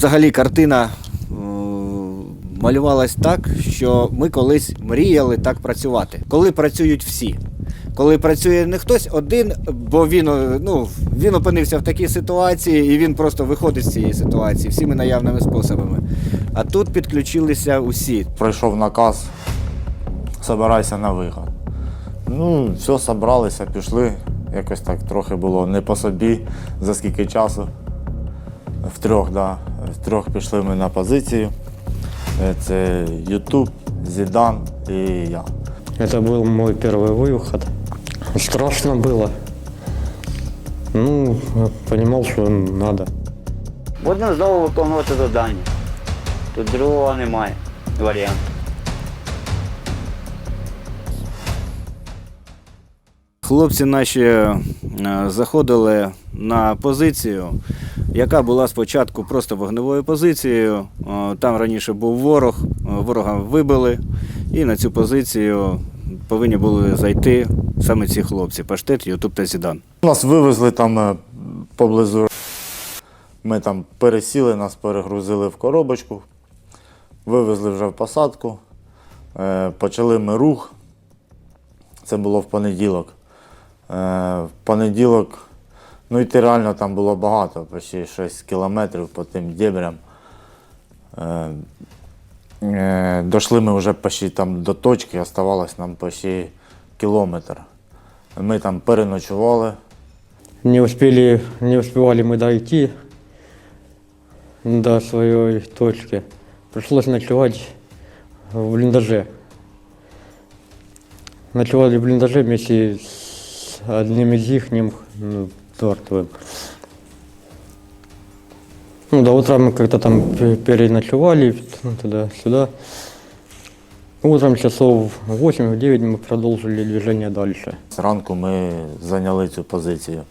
взагалі картина е, малювалась так, що ми колись мріяли так працювати. Коли працюють всі. Коли працює не хтось один, бо він, е, ну, він опинився в такій ситуації і він просто виходить з цієї ситуації всіми наявними способами. А тут підключилися усі. Пройшов наказ, собирайся на виход. Ну, все, собралися, пішли. Якось так трохи було не по собі, за скільки часу. Втрьох, да. Втрьох пішли ми на позицію. Е, Це Ютуб, Зідан і я. Это был мой первый выход. Страшно было. Ну, понимал, что надо. Будемо знову виконувати завдання. Тут другого немає варіанту. Хлопці наші е, заходили на позицію, яка була спочатку просто вогневою позицією. Там раніше був ворог, ворога вибили, і на цю позицію повинні були зайти саме ці хлопці Паштет, Ютуб та Зідан. Нас вивезли там е, поблизу. Ми там пересіли, нас перегрузили в коробочку, вивезли вже в посадку. Е, Почали ми рух. Це було в понеділок. Е, В понеділок, ну йти реально там було багато, почти 6 кілометрів по тим дебрям. Е, е, Дошли ми вже почти там до точки, оставалось нам почти кілометр. Ми там переночували. Не успели, не успевали мы дойти до своей точки. Пришлось ночевать в блиндаже. Ночевали в блиндаже вместе с одним из них, ну, мертвым. Ну, до утра мы как-то там пе- переночевали ну, туда-сюда. Утром часов в 8-9 мы продолжили движение дальше. Зранку ми зайняли цю позицію.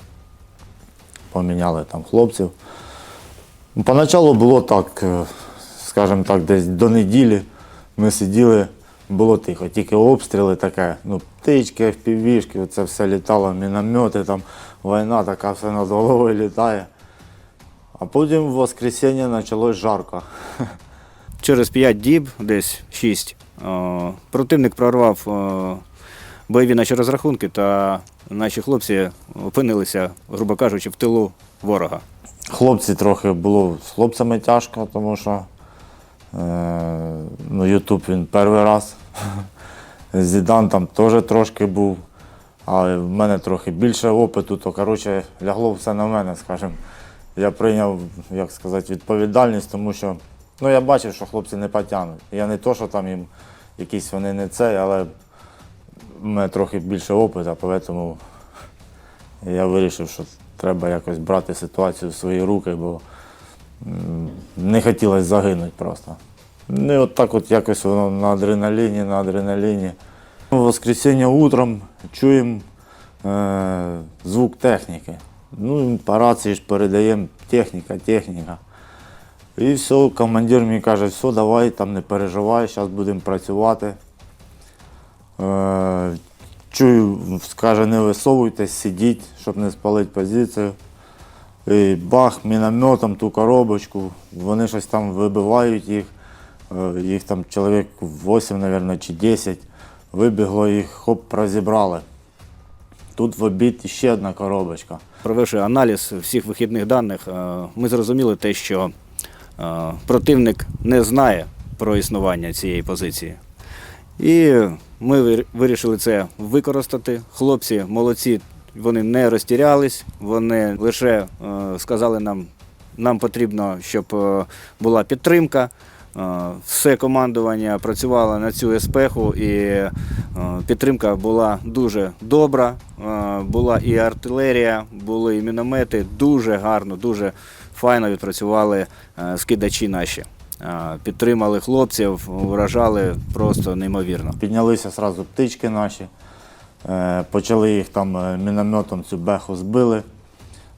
Поміняли там хлопців. Ну, Поначалу було так, е, скажімо так, десь до неділі ми сиділи, було тихо, тільки обстріли таке, ну, птички, впівішки, це все літало, міномети, там, війна така все над головою літає. А потім в воскресенье почалось жарко. Через 5 діб, десь 6, противник прорвав бойові наші розрахунки, та наші хлопці опинилися, грубо кажучи, в тилу ворога. Хлопці трохи було з хлопцями тяжко, тому що ну, Ютуб він перший раз. Зідан там теж трошки був, але в мене трохи більше опиту, то коротше, лягло все на мене, скажімо. Я прийняв, як сказати, відповідальність, тому що ну, я бачив, що хлопці не потягнуть. Я не то, що там їм якісь вони не цей, але в мене трохи більше опиту, тому я вирішив, що треба якось брати ситуацію в свої руки, бо не хотілося загинути просто. Ну і от так от якось воно на адреналіні, на адреналіні. В воскресіння утром чуємо е, звук техніки. Ну, по рації ж передаємо техніка, техніка. І все, командир мені каже, все, давай, там не переживай, зараз будемо працювати. Е, чую, скаже, не висовуйтесь, сидіть, щоб не спалити позицію. Бах, мінометом ту коробочку, вони щось там вибивають їх. Е, Їх там чоловік 8, мабуть, чи 10. Вибігло їх, хоп, розібрали. Тут в обід ще одна коробочка. Провівши аналіз всіх вихідних даних, е, ми зрозуміли те, що е, противник не знає про існування цієї позиції. І ми вирішили це використати. Хлопці молодці, вони не розтірялись, вони лише е, сказали нам, нам потрібно, щоб е, була підтримка. Е, Все командування працювало на цю еспеху, і підтримка була дуже добра. Була і артилерія, були і міномети. Дуже гарно, дуже файно відпрацювали скидачі наші. Підтримали хлопців, вражали просто неймовірно. Піднялися одразу птички наші, почали їх там е, мінометом цю беху збили,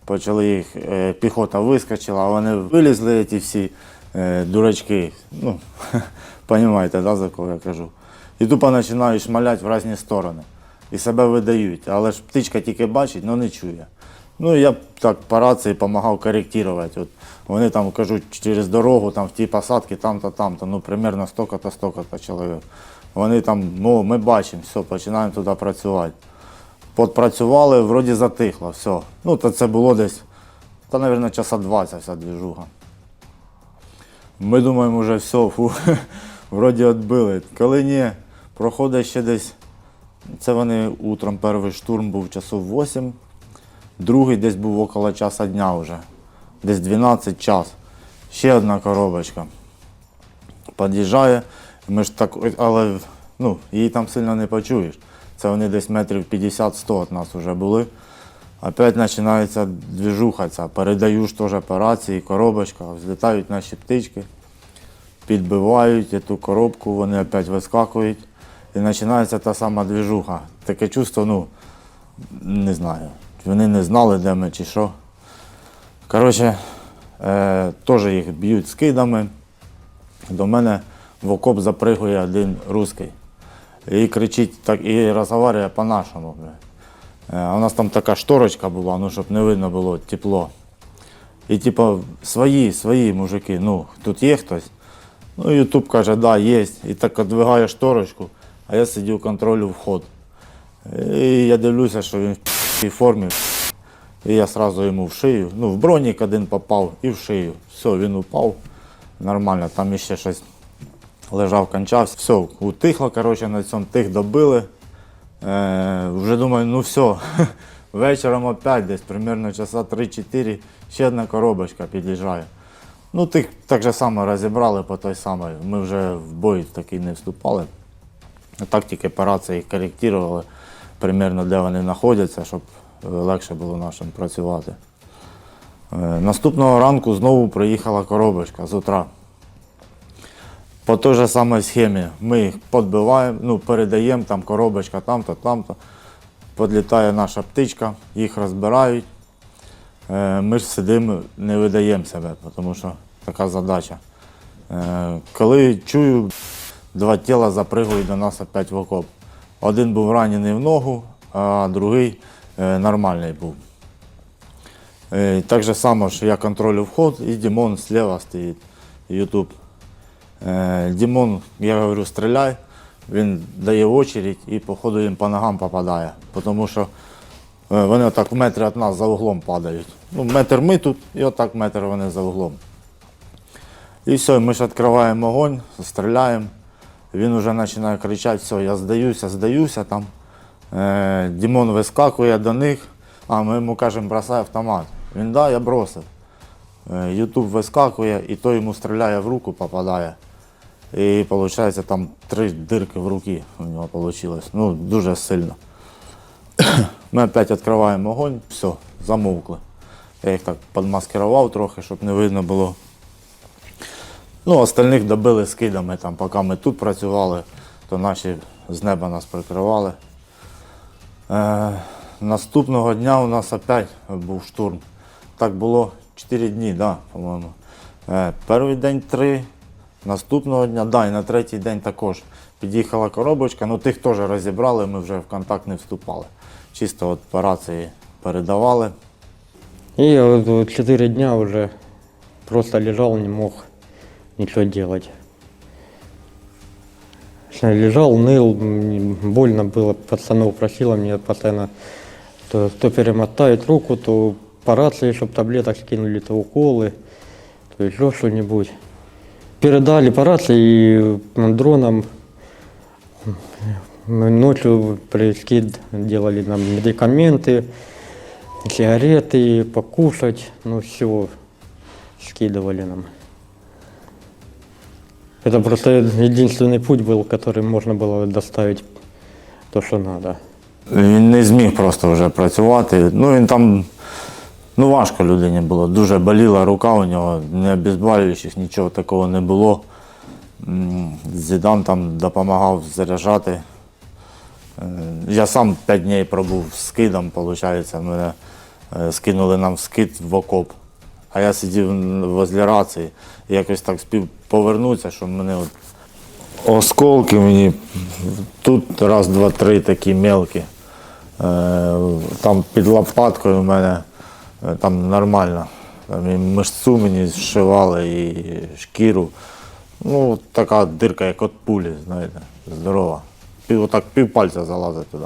почали їх, е, піхота вискочила, а вони вилізли ті всі е, дурачки. Ну, розумієте, да, за кого я кажу. І тупо починають шмаляти в різні сторони. І себе видають. Але ж птичка тільки бачить, але не чує. Ну, я так по рації допомагав коректувати. От вони там кажуть через дорогу, там в тій посадці, там-то, там-то, ну, примерно столько-то, столько-то чоловік. Вони там, ну, ми бачимо, все, починаємо туди працювати. Подпрацювали, вроді затихло, все. Ну, то це було десь, та, мабуть, часа два ця вся двіжуга. Ми думаємо, вже все, фу, вроді відбили. Коли ні, проходить ще десь, це вони утром перший штурм був часов 8, другий десь був около часа дня вже, десь 12 час. Ще одна коробочка. Під'їжджає, ми ж так, але ну, її там сильно не почуєш. Це вони десь метрів 50-100 від нас вже були. Опять починається двіжуха ця. Передаю ж теж по рації, коробочка, взлітають наші птички, підбивають ту коробку, вони опять вискакують. І починається та сама двіжуха. Таке чувство, ну, не знаю. Вони не знали, де ми чи що. Коротше, е, теж їх б'ють скидами. До мене в окоп запригує один русський. І кричить так, і розмовляє по-нашому. Е, у нас там така шторочка була, ну, щоб не видно було тепло. І типу, свої, свої мужики, ну, тут є хтось. Ну, Ютуб каже, да, є. І так віддвигає шторочку, а я сидів контролю вход. І я дивлюся, що він в формі. І я одразу йому в шию. Ну, в бронік один попав і в шию. Все, він упав. Нормально, там іще щось лежав, кончався. Все, утихло, коротше, на цьому тих добили. Е, вже думаю, ну все, вечором опять десь примерно часа 3-4 ще одна коробочка під'їжджає. Ну, тих так же само розібрали по той самій. Ми вже в бой такий не вступали. Так тільки по рації їх коректували, примерно де вони знаходяться, щоб легше було нашим працювати. Е, Наступного ранку знову приїхала коробочка з утра. По той же самій схемі ми їх підбиваємо, ну, передаємо, там коробочка там-то, там-то. Підлітає наша птичка, їх розбирають. Е, Ми ж сидимо, не видаємо себе, тому що така задача. Е, Коли чую, два тіла запригують до нас опять в окоп. Один був ранений в ногу, а другий е, нормальний був. Так само, що я контролю вход, і Дімон зліва стоїть, Ютуб. Е, Дімон, я говорю, стріляй, він дає очередь і по ходу їм по ногам попадає. Тому що е, вони отак в метрі від нас за углом падають. Ну, метр ми тут і отак метр вони за углом. І все, ми ж відкриваємо огонь, стріляємо. Він вже починає кричати, все, я здаюся, здаюся там. Е, Дімон вискакує до них, а ми йому кажемо, бросай автомат. Він да, я бросив. Ютуб вискакує і той йому стріляє в руку, попадає. І виходить, там три дирки в руки у нього вийшло. Ну, дуже сильно. Ми опять відкриваємо огонь, все, замовкли. Я їх так підмаскирував трохи, щоб не видно було. Ну, остальних добили скидами, там, поки ми тут працювали, то наші з неба нас прикривали. Е, наступного дня у нас опять був штурм. Так було 4 дні, да, по-моєму. Е, перший день 3, наступного дня, да, і на третій день також. Під'їхала коробочка, ну тих теж розібрали, ми вже в контакт не вступали. Чисто от по рації передавали. И я вот, вот четыре дня уже просто лежал, не мог ничего делать. Точнее, Лежал, ныл, м, больно было, пацанов просила мне постоянно то, то перемотать руку, то по рации, чтобы таблеток скинули, то уколы, то еще что-нибудь. Передали по рации и м, дроном м, ночью прискид делали нам медикаменты, сигареты, покушать, ну все скидывали нам. Это просто единственный путь был, который можно было доставить то, что надо. Він не зміг просто вже працювати. Ну він там ну, важко людині було. Дуже боліла рука у нього, не обезболюючих, нічого такого не було. Зідан там допомагав заряджати. Е, Я сам 5 днів пробув скидом, виходить. Мене е, скинули нам скид в окоп. А я сидів возле рації якось так спів повернутися, що мене от осколки мені тут раз, два, три такі мелкі. Е, Там під лопаткою в мене Там нормально. Там і мишцю мені зшивали, і шкіру. Ну, така дирка, як от пулі, знаєте, здорова. Пів, отак пів пальця залазить туди.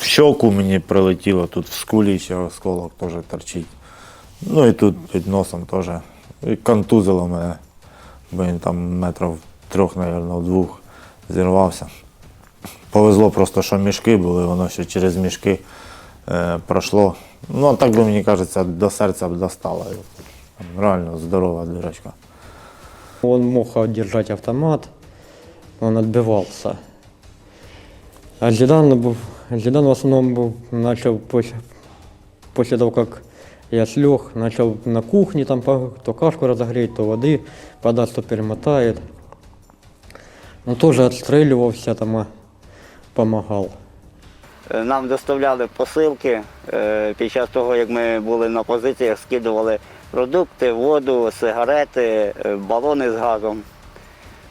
В щоку мені прилетіло, тут в скулі ще осколок теж торчить. Ну і тут під носом теж. І контузило мене, бо він там метрів трьох, мабуть, двох зірвався. Повезло просто, що мішки були, воно ще через мішки е, пройшло. Ну, а так би мені кажеться, до серця б достало. Там Реально здорова дирочка. Он мог держать автомат, он отбивался. А Зидан, был, Зидан в основном был, начал после, после того, как я слег, начал на кухне там по- то кашку разогреть, то воды подать, то перемотает. Он тоже отстреливался, там, а, помогал. Е, Нам доставляли посилки е, під час того, як ми були на позиціях, скидували продукти, воду, сигарети, е, балони з газом.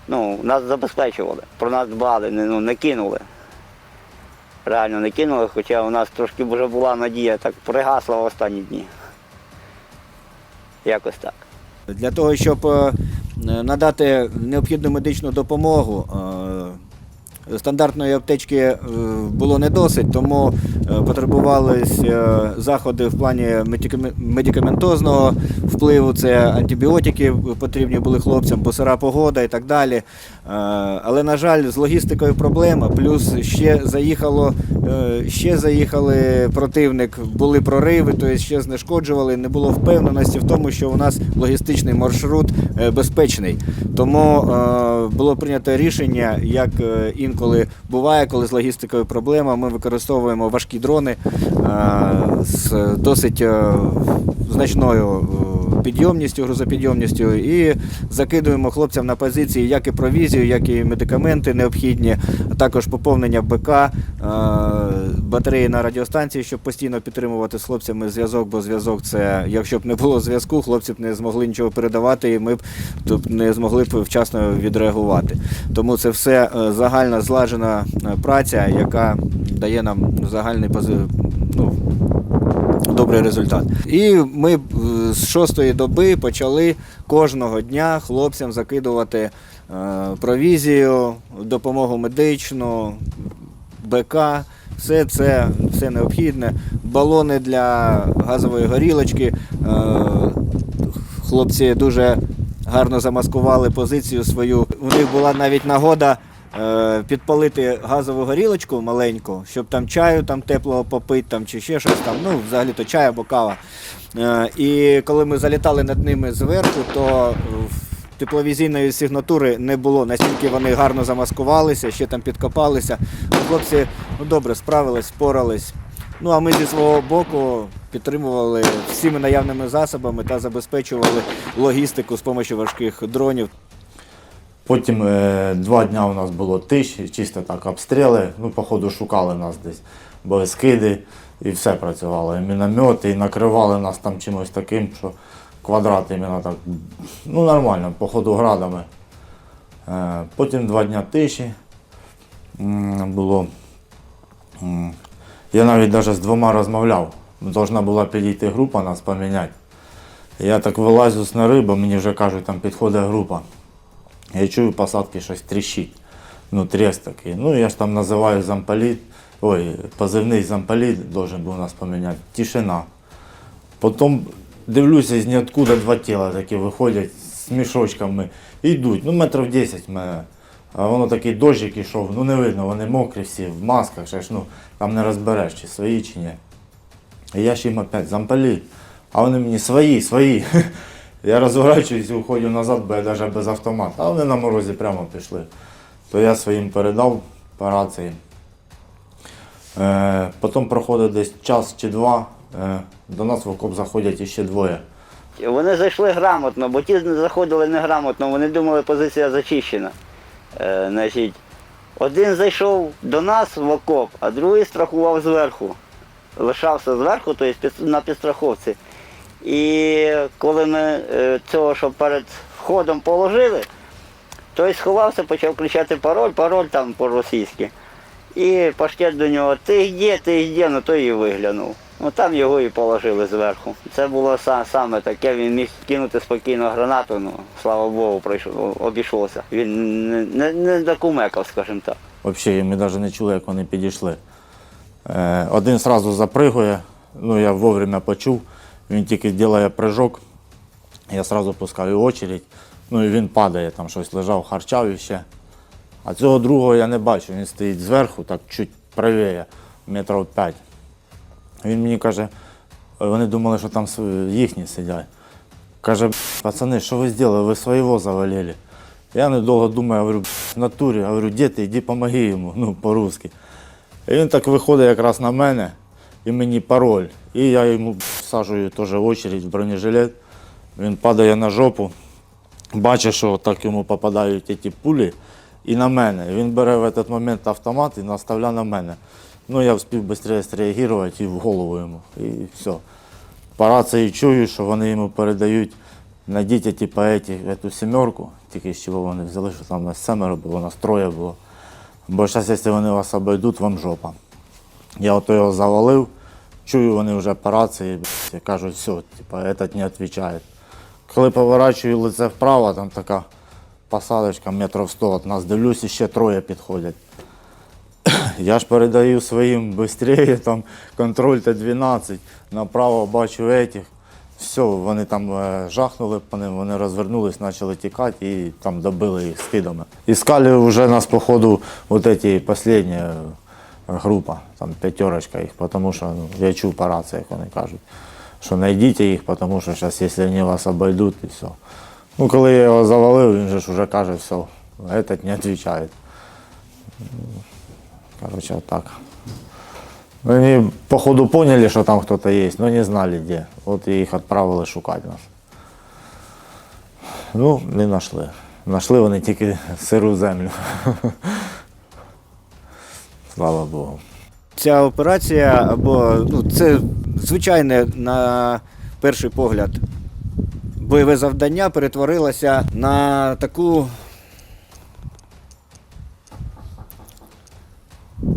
Ну, нас забезпечували, про нас дбали, не, ну, не кинули. Реально не кинули, хоча у нас трошки вже була надія, так пригасла в останні дні. Якось так. Для того, щоб надати необхідну медичну допомогу, стандартної аптечки е, було не досить, тому е, потребувались е, заходи в плані медикаментозного впливу. Це антибіотики потрібні були хлопцям, бо сира погода і так далі. Е, Але, на жаль, з логістикою проблема. Плюс ще заїхало, е, ще заїхали противник, були прориви, тобто ще знешкоджували. Не було впевненості в тому, що у нас логістичний маршрут е, безпечний. Тому було прийнято рішення, як інколи буває, коли з логістикою проблема, ми використовуємо важкі дрони з досить значною підйомністю, грузопідйомністю і закидуємо хлопцям на позиції як і провізію, як і медикаменти необхідні, а також поповнення БК, е, батареї на радіостанції, щоб постійно підтримувати з хлопцями зв'язок, бо зв'язок це, якщо б не було зв'язку, хлопці б не змогли нічого передавати, і ми б тут не змогли б вчасно відреагувати. Тому це все е, загальна злажена е, праця, яка дає нам загальний пози- ну, добрий результат. І ми е, з шостої доби почали кожного дня хлопцям закидувати е, провізію, допомогу медичну, БК. Все це все необхідне. Балони для газової горілочки. Е, Хлопці дуже гарно замаскували позицію свою. У них була навіть нагода підпалити газову горілочку маленьку, щоб там чаю там теплого попити там, чи ще щось там. Ну, взагалі-то чай або кава. Е, і коли ми залітали над ними зверху, то тепловізійної сигнатури не було. Настільки вони гарно замаскувалися, ще там підкопалися. Ну, Хлопці ну, добре справились, впорались. Ну а ми зі свого боку підтримували всіми наявними засобами та забезпечували логістику з допомогою важких дронів. Потім е, два дня у нас було тиші, чисто так обстріли. Ну, походу, шукали нас десь, були скиди і все працювало. І міномети, і накривали нас там чимось таким, що квадрат іменно так. Ну, нормально, походу градами. Е, потім два дня тиші було. Я навіть навіть з двома розмовляв. Должна була підійти група нас поміняти. Я так вилазю з нори, бо мені вже кажуть, там підходить група. Я чую посадки щось тріщить. Ну, треск такий. Ну, я ж там називаю замполіт. Ой, позивний замполіт должен був нас поміняти. Тишина. Потім дивлюся, з ніоткуда два тіла такі виходять з мішочками. Йдуть. Ну, метрів 10 мене. А воно такий дощик ішов, ну не видно, вони мокрі всі, в масках, ще ж, ну, там не розбереш, чи свої, чи ні. І я ж їм опять замполіт. А вони мені свої, свої. Я розворачуюсь і уходжу назад, бо я навіть без автомата. А вони на морозі прямо пішли. То я своїм передав по рації. Е, потім проходить десь час чи два. Е, до нас в окоп заходять іще двоє. Вони зайшли грамотно, бо ті заходили неграмотно, вони думали, позиція зачищена. Е, значить, один зайшов до нас в окоп, а другий страхував зверху. Лишався зверху, тобто на підстраховці. І коли ми е, цього, що перед входом положили, той сховався, почав кричати пароль, пароль там по-російськи. І паштет до нього, ти йде, ти йде, ну то і виглянув. Ну там його і положили зверху. Це було са- саме таке, він міг кинути спокійно гранату, ну слава Богу, пройшов, обійшлося. Він не, не, не докумекав, скажімо так. Взагалі, ми навіть не чули, як вони підійшли. Е, Один одразу запригує, ну я вовремя почув, він тільки робить прыжок, я одразу пускаю очередь, ну і він падає, там щось лежав, харчав і ще. А цього другого я не бачу, він стоїть зверху, так чуть правіє, метрів п'ять. Він мені каже, вони думали, що там їхні сидять. Каже, пацани, що ви зробили? Ви свого завалили. Я недовго думаю, говорю, в натурі, говорю, діти, йди помоги йому, ну, по-русски. І він так виходить якраз на мене, і мені пароль. І я йому всаджую теж очередь в бронежилет. Він падає на жопу, бачить, що так йому попадають ці пулі, і на мене. Він бере в цей момент автомат і наставляє на мене. Ну, я встиг швидше зреагувати і в голову йому. І все. По рації чую, що вони йому передають, найдіть типу, эту сімерку, тільки з чого вони взяли, що там нас семеро було, нас троє було. Бо зараз, якщо вони вас обійдуть, вам жопа. Я ото його завалив, чую, вони вже по рації блядь, і кажуть, все, типу, этот не відповідає. Коли поворачую лице вправо, там така посадочка метрів 100 від нас, дивлюсь, і ще троє підходять. Я ж передаю своїм швидше, там контроль Т-12, направо бачу этих. Все, вони там е, жахнули по ним, вони розвернулись, почали тікати і там добили їх скидами. Іскали вже нас, походу, вот эти останні е, група, там п'ятерочка їх, тому що ну, я чув по рації, як вони кажуть, що знайдіть їх, тому що зараз, якщо вони вас обійдуть, і все. Ну, коли я його завалив, він же ж вже каже, все, этот не відповідає. Короче, вот так. Походу, поняли, что там кто-то есть, но не знали где. Вот и их отправили шукати нас. Ну, не знайшли. Знайшли вони тільки сиру землю. Слава Богу. Ця операція, або ну, це звичайне на перший погляд бойове завдання перетворилося на таку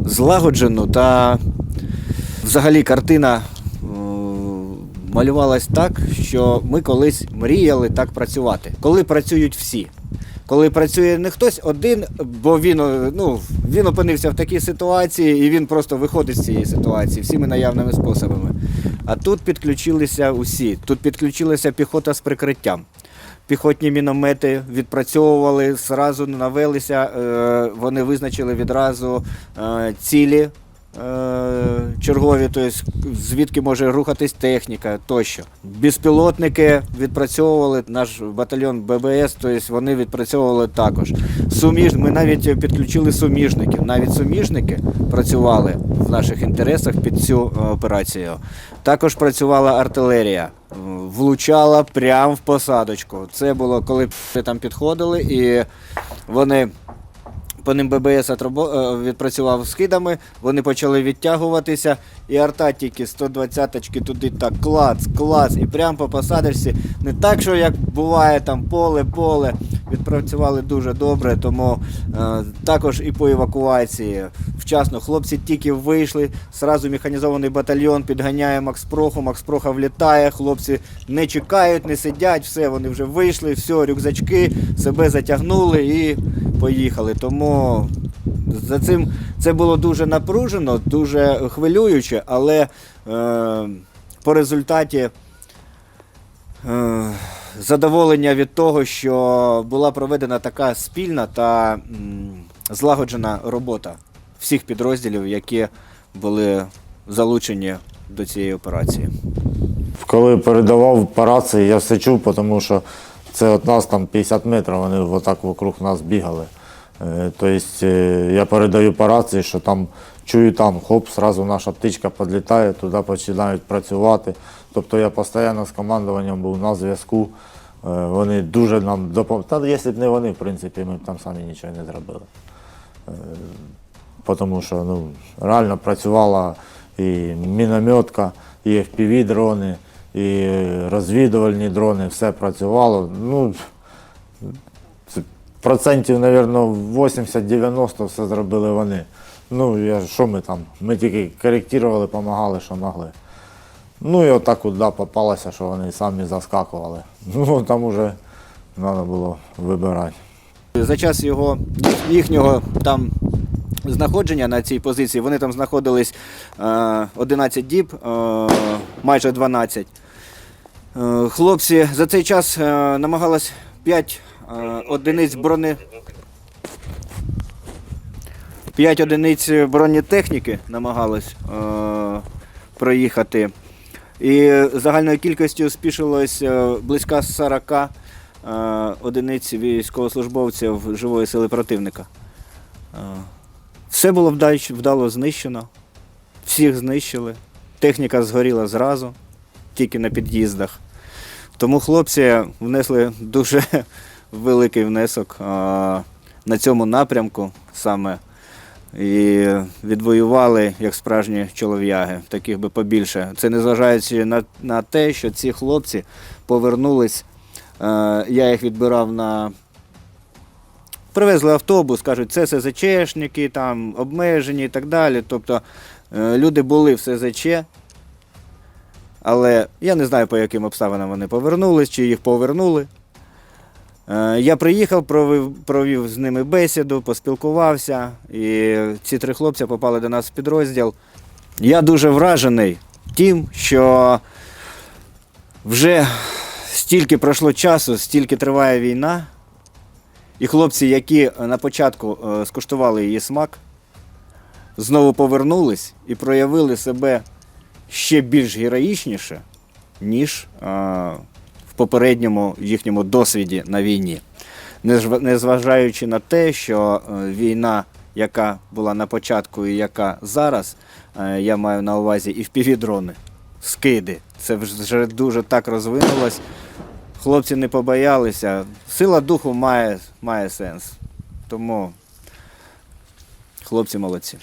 злагоджену та взагалі картина е, малювалась так, що ми колись мріяли так працювати. Коли працюють всі. Коли працює не хтось один, бо він, е, ну, він опинився в такій ситуації і він просто виходить з цієї ситуації всіми наявними способами. А тут підключилися усі. Тут підключилася піхота з прикриттям. Піхотні міномети відпрацьовували, зразу навелися, е, вони визначили відразу е, цілі чергові, тобто звідки може рухатись техніка тощо. Безпілотники відпрацьовували наш батальйон ББС, тобто вони відпрацьовували також. Суміж... Ми навіть підключили суміжників. Навіть суміжники працювали в наших інтересах під цю е, операцію. Також працювала артилерія. е, Влучала прямо в посадочку. Це було коли там підходили, і вони по ним ББС е, відпрацював скидами, вони почали відтягуватися, і арта тільки 120-очки туди так клац, клац, і прямо по посадочці. Не так, що як буває там поле, поле. Відпрацювали дуже добре, тому е, також і по евакуації. Вчасно хлопці тільки вийшли, зразу механізований батальйон підганяє Макспроху, Макспроха влітає, хлопці не чекають, не сидять, все, вони вже вийшли, все, рюкзачки, себе затягнули і поїхали. Тому за цим це було дуже напружено, дуже хвилююче, але е, по результаті е, задоволення від того, що була проведена така спільна та злагоджена робота всіх підрозділів, які були залучені до цієї операції. Коли передавав по рації, я все чув, тому що це від нас там 50 метрів, вони отак вокруг нас бігали. Е, Тобто е, я передаю по рації, що там чую там, хоп, зразу наша птичка підлітає, туди починають працювати. Тобто я постійно з командуванням був на зв'язку. Е, Вони дуже нам допомогли. Та якщо б не вони, в принципі, ми б там самі нічого не зробили. Тому що ну, реально працювала і мінометка, і FPV-дрони, і розвідувальні дрони, все працювало. Ну, процентів, мабуть, 80-90 все зробили вони. Ну, я, що ми там? Ми тільки коректували, допомагали, що могли. Ну і отак куди попалося, що вони самі заскакували. Ну, там уже треба було вибирати. За час його їхнього там знаходження на цій позиції, вони там знаходились е, 11 діб, е, майже 12. Е, хлопці за цей час е, намагались 5 е, одиниць брони. 5 одиниць бронетехніки намагались е, проїхати. І загальною кількістю спішилось е, близько 40 е, одиниць військовослужбовців живої сили противника. Е, Все було вдало знищено, всіх знищили. Техніка згоріла зразу, тільки на під'їздах. Тому хлопці внесли дуже великий внесок на цьому напрямку саме. І відвоювали як справжні чолов'яги, таких би побільше. Це незважаючи на, на те, що ці хлопці повернулись. Е, я їх відбирав на. Привезли автобус, кажуть, це СЗЧшники, там обмежені і так далі. Тобто е, люди були в СЗЧ, але я не знаю, по яким обставинам вони повернулись, чи їх повернули. Е, Я приїхав, провів, провів з ними бесіду, поспілкувався, і ці три хлопці попали до нас в підрозділ. Я дуже вражений тим, що вже стільки пройшло часу, стільки триває війна, і хлопці, які на початку е, скуштували її смак, знову повернулись і проявили себе ще більш героїчніше, ніж е, попередньому їхньому досвіді на війні. Незважаючи на те, що е, війна, яка була на початку і яка зараз, е, я маю на увазі і впівдрони, скиди, це вже дуже так розвинулось. Хлопці не побоялися. Сила духу має, має сенс. Тому хлопці молодці.